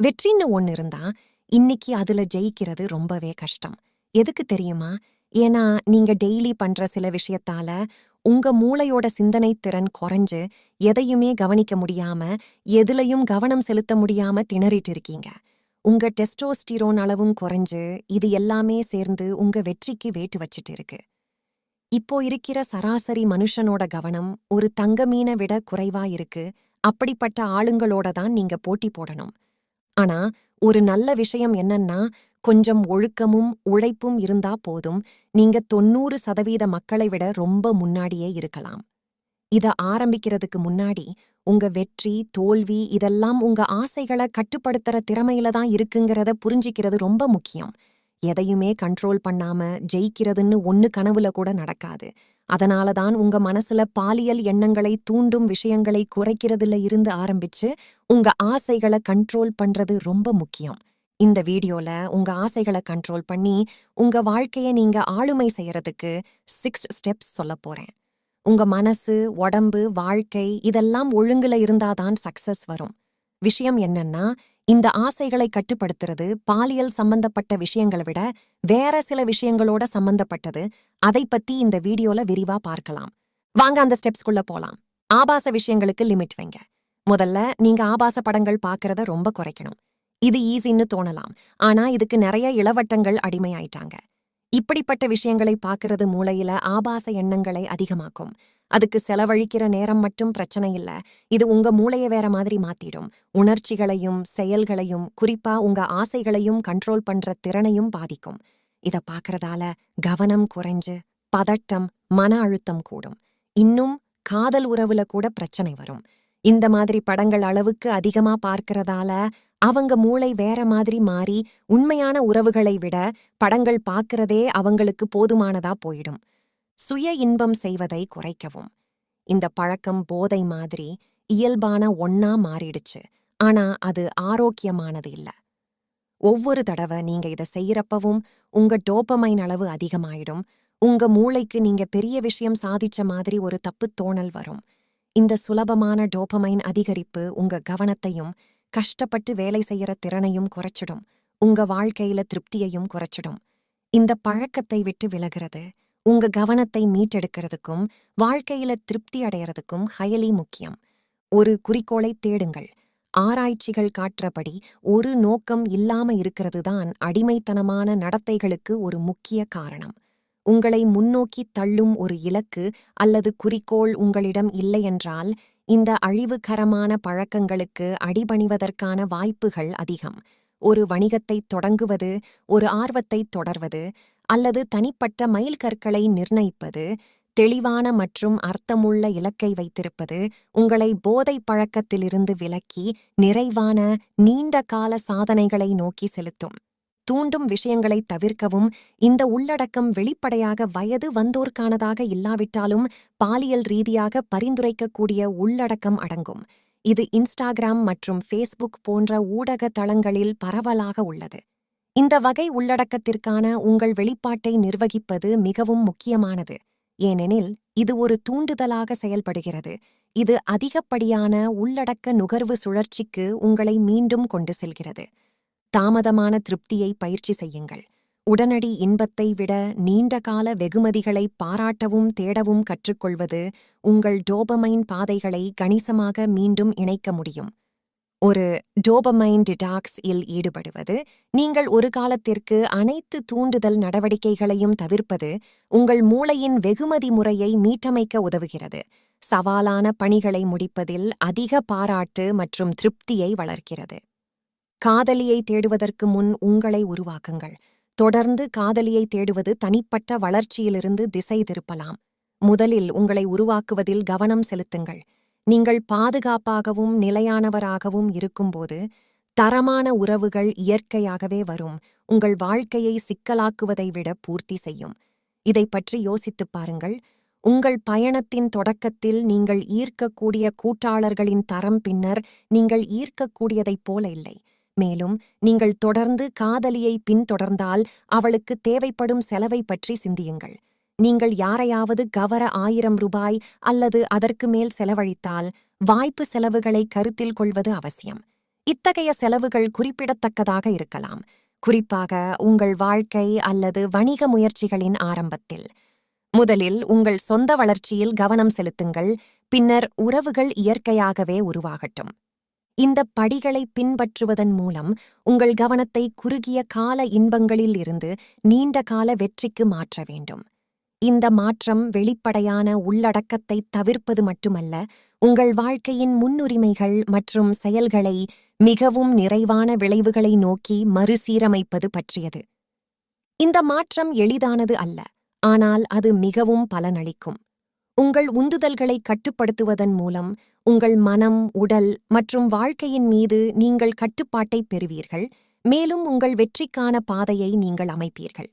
வெற்றின்னு ஒன்னு இருந்தா இன்னைக்கு அதுல ஜெயிக்கிறது ரொம்பவே கஷ்டம். எதுக்கு தெரியுமா? ஏன்னா நீங்க டெய்லி பண்ற சில விஷயத்தால உங்க மூளையோட சிந்தனை திறன் குறைஞ்சு எதையுமே கவனிக்க முடியாம எதுலயும் கவனம் செலுத்த முடியாம திணறிட்டு இருக்கீங்க. உங்க டெஸ்டோஸ்டிரோன் அளவும் குறைஞ்சு இது எல்லாமே சேர்ந்து உங்க வெற்றிக்கு வேட்டு வச்சிட்டு இருக்கு. இப்போ இருக்கிற சராசரி மனுஷனோட கவனம் ஒரு தங்க மீனை விட குறைவா இருக்கு. அப்படிப்பட்ட ஆளுங்களோட தான் நீங்க போட்டி போடணும். ஆனா ஒரு நல்ல விஷயம் என்னன்னா கொஞ்சம் ஒழுக்கமும் உழைப்பும் இருந்தா போதும். நீங்க தொண்ணூறு சதவீத மக்களை விட ரொம்ப முன்னாடியே இருக்கலாம். இத ஆரம்பிக்கிறதுக்கு முன்னாடி உங்க வெற்றி தோல்வி இதெல்லாம் உங்க ஆசைகளை கட்டுப்படுத்துற திறமையில தான் இருக்குங்கிறத புரிஞ்சிக்கிறது ரொம்ப முக்கியம். எதையுமே கண்ட்ரோல் பண்ணாம ஜெயிக்கிறதுன்னு ஒன்னு கனவுல கூட நடக்காது. அதனால தான் உங்க மனசுல பாலியல் எண்ணங்களை தூண்டும் விஷயங்களை குறைக்கிறதுல இருந்து ஆரம்பிச்சு உங்க ஆசைகளை கண்ட்ரோல் பண்றது ரொம்ப முக்கியம். இந்த வீடியோல உங்க ஆசைகளை கண்ட்ரோல் பண்ணி உங்க வாழ்க்கைய நீங்க ஆளுமை செய்யறதுக்கு சிக்ஸ் ஸ்டெப்ஸ் சொல்ல போறேன். உங்க மனசு உடம்பு வாழ்க்கை இதெல்லாம் ஒழுங்குல இருந்தாதான் சக்சஸ் வரும். விஷயம் என்னன்னா இந்த ஆசைகளை கட்டுப்படுத்துறது பாலியல் சம்பந்தப்பட்ட விஷயங்களை விட வேற சில விஷயங்களோட சம்பந்தப்பட்டது. அதை பத்தி இந்த வீடியோல விரிவா பார்க்கலாம். வாங்க அந்த ஸ்டெப்ஸ்குள்ள போலாம். ஆபாச விஷயங்களுக்கு லிமிட் வைங்க. முதல்ல நீங்க ஆபாச படங்கள் பாக்குறத ரொம்ப குறைக்கணும். இது ஈஸின்னு தோணலாம். ஆனா இதுக்கு நிறைய இளவட்டங்கள் அடிமையாயிட்டாங்க. இப்படிப்பட்ட விஷயங்களை பார்க்கறது மூளையில ஆபாச எண்ணங்களை அதிகமாக்கும். அதுக்கு செலவழிக்கிற நேரம் மட்டும் பிரச்சனை இல்ல. இது உங்க மூளையை வேற மாதிரி மாத்திடும். உணர்ச்சிகளையும் செயல்களையும் குறிப்பா உங்க ஆசைகளையும் கண்ட்ரோல் பண்ற திறனையும் பாதிக்கும். இத பார்க்கறதால கவனம் குறைஞ்சு பதட்டம் மன அழுத்தம் கூடும். இன்னும் காதல் உறவுல கூட பிரச்சனை வரும். இந்த மாதிரி படங்கள் அளவுக்கு அதிகமா பார்க்கறதால அவங்க மூளை வேற மாதிரி மாறி உண்மையான உறவுகளை விட படங்கள் பார்க்கிறதே அவங்களுக்கு போதுமானதா போயிடும். சுய இன்பம் செய்வதை குறைக்கவும். இந்த பழக்கம் போதை மாதிரி இயல்பான ஒன்னா மாறிடுச்சு. ஆனா அது ஆரோக்கியமானது இல்ல. ஒவ்வொரு தடவை நீங்க இத செய்யறப்பவும் உங்க டோபமைன் அளவு அதிகமாயிடும். உங்க மூளைக்கு நீங்க பெரிய விஷயம் சாதிச்ச மாதிரி ஒரு தப்பு தோணல் வரும். இந்த சுலபமான டோபமைன் அதிகரிப்பு உங்க கவனத்தையும் கஷ்டப்பட்டு வேலை செய்யற திறனையும் குறைச்சிடும். உங்க வாழ்க்கையில திருப்தியையும் குறைச்சிடும். இந்த பழக்கத்தை விட்டு விலகிறது உங்க கவனத்தை மீட்டெடுக்கிறதுக்கும் வாழ்க்கையில திருப்தி அடையறதுக்கும் ஹயலி முக்கியம். ஒரு குறிக்கோளை தேடுங்கள். ஆராய்ச்சிகள் காட்டுறபடி ஒரு நோக்கம் இல்லாம இருக்கிறது தான் அடிமைத்தனமான நடத்தைகளுக்கு ஒரு முக்கிய காரணம். உங்களை முன்னோக்கி தள்ளும் ஒரு இலக்கு அல்லது குறிக்கோள் உங்களிடம் இல்லையென்றால் இந்த அழிவுகரமான பழக்கங்களுக்கு அடிபணிவதற்கான வாய்ப்புகள் அதிகம். ஒரு வணிகத்தை தொடங்குவது ஒரு ஆர்வத்தை தொடர்வது அல்லது தனிப்பட்ட மைல்கற்களை நிர்ணயிப்பது தெளிவான மற்றும் அர்த்தமுள்ள இலக்கை வைத்திருப்பது உங்களை போதை பழக்கத்திலிருந்து விலக்கி நிறைவான நீண்ட கால சாதனைகளை நோக்கி செலுத்தும். தூண்டும் விஷயங்களை தவிர்க்கவும் இந்த உள்ளடக்கம் வெளிப்படையாக வயது வந்தோர்க்கானதாக இல்லாவிட்டாலும் பாலியல் ரீதியாக பரிந்துரைக்கக்கூடிய உள்ளடக்கம் அடங்கும். இது இன்ஸ்டாகிராம் மற்றும் ஃபேஸ்புக் போன்ற ஊடக தளங்களில் பரவலாக உள்ளது. இந்த வகை உள்ளடக்கத்திற்கான உங்கள் வெளிப்பாட்டை நிர்வகிப்பது மிகவும் முக்கியமானது. ஏனெனில் இது ஒரு தூண்டுதலாக செயல்படுகிறது. இது அதிகப்படியான உள்ளடக்க நுகர்வு சுழற்சிக்கு உங்களை மீண்டும் கொண்டு செல்கிறது. தாமதமான திருப்தியை பயிற்சி செய்யுங்கள். உடனடி இன்பத்தை விட நீண்டகால வெகுமதிகளை பாராட்டவும் தேடவும் கற்றுக்கொள்வது உங்கள் டோபமைன் பாதைகளை கணிசமாக மீண்டும் இணைக்க முடியும். ஒரு டோபமைன் டிடாக்ஸ் இல் ஈடுபடுவது நீங்கள் ஒரு காலத்திற்கு அனைத்து தூண்டுதல் நடவடிக்கைகளையும் தவிர்ப்பது உங்கள் மூளையின் வெகுமதி முறையை மீட்டமைக்க உதவுகிறது. சவாலான பணிகளை முடிப்பதில் அதிக பாராட்டு மற்றும் திருப்தியை வளர்க்கிறது. காதலியை தேடுவதற்கு முன் உங்களை உருவாக்குங்கள். தொடர்ந்து காதலியை தேடுவது தனிப்பட்ட வளர்ச்சியிலிருந்து திசை திருப்பலாம். முதலில் உங்களை உருவாக்குவதில் கவனம் செலுத்துங்கள். நீங்கள் பாதுகாப்பாகவும் நிலையானவராகவும் இருக்கும்போது தரமான உறவுகள் இயற்கையாகவே வரும். உங்கள் வாழ்க்கையை சிக்கலாக்குவதை விட பூர்த்தி செய்யும். இதை பற்றி யோசித்துப் பாருங்கள். உங்கள் பயணத்தின் தொடக்கத்தில் நீங்கள் ஈர்க்கக்கூடிய கூட்டாளர்களின் தரம் பின்னர் நீங்கள் ஈர்க்கக்கூடியதைப் போல இல்லை. மேலும் நீங்கள் தொடர்ந்து காதலியை பின்தொடர்ந்தால் அவளுக்கு தேவைப்படும் செலவை பற்றி சிந்தியுங்கள். நீங்கள் யாரையாவது கவர ஆயிரம் ரூபாய் அல்லது அதற்கு மேல் செலவழித்தால் வாய்ப்பு செலவுகளை கருத்தில் கொள்வது அவசியம். இத்தகைய செலவுகள் குறிப்பிடத்தக்கதாக இருக்கலாம். குறிப்பாக உங்கள் வாழ்க்கை அல்லது வணிக முயற்சிகளின் ஆரம்பத்தில். முதலில் உங்கள் சொந்த வளர்ச்சியில் கவனம் செலுத்துங்கள். பின்னர் உறவுகள் இயற்கையாகவே உருவாகட்டும். இந்த படிகளை பின்பற்றுவதன் மூலம் உங்கள் கவனத்தை குறுகிய கால இன்பங்களில் இருந்து நீண்ட கால வெற்றிக்கு மாற்ற வேண்டும். இந்த மாற்றம் வெளிப்படையான உள்ளடக்கத்தை தவிர்ப்பது மட்டுமல்ல உங்கள் வாழ்க்கையின் முன்னுரிமைகள் மற்றும் செயல்களை மிகவும் நிறைவான விளைவுகளை நோக்கி மறுசீரமைப்பது பற்றியது. இந்த மாற்றம் எளிதானது அல்ல ஆனால் அது மிகவும் பலனளிக்கும். உங்கள் உந்துதல்களை கட்டுப்படுத்துவதன் மூலம் உங்கள் மனம் உடல் மற்றும் வாழ்க்கையின் மீது நீங்கள் கட்டுப்பாட்டை பெறுவீர்கள். மேலும் உங்கள் வெற்றிக்கான பாதையை நீங்கள் அமைப்பீர்கள்.